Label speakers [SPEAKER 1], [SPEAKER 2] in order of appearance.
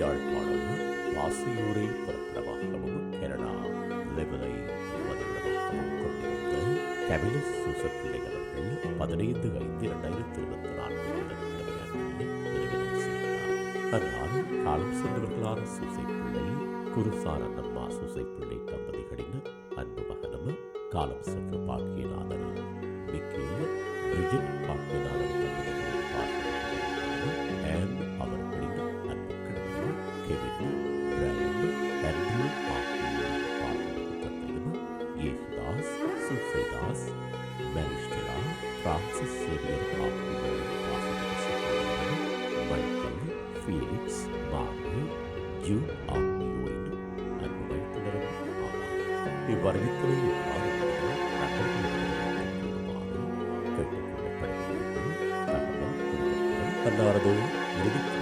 [SPEAKER 1] Yazhpanam வாசியூரை பிறப்பிடமாகவும் Canada லெவலை மதுவிடமாகவும் கொண்டிருந்த கபிலஸ் சூசப்பிள்ளை அவர்கள் பதினைந்து ஐந்து இரண்டாயிரத்தி இருபத்தி நான்கு நிறுவனம் காலம் சென்றவர்களான சூசைப்பிள்ளை குருசாரன் அம்மா சூசைப்பிள்ளை தம்பதிகளின் அன்பு மகனும் காலம் சென்று பாக்கியநாதன் ከቤቱ ራእይ እንዲሁ አሁን ባለው ተጠይም ጌትዳስ ሱፌዳስ በሪሽትራ ፍራንሲስ ሴቪየር ካፕ ማይክል ፊሊክስ ባቢ ጁን አኒ ወይን അനുഭവിക്കുന്നവരും ഈ വർഗത്തിലെ എല്ലാവരുടെയും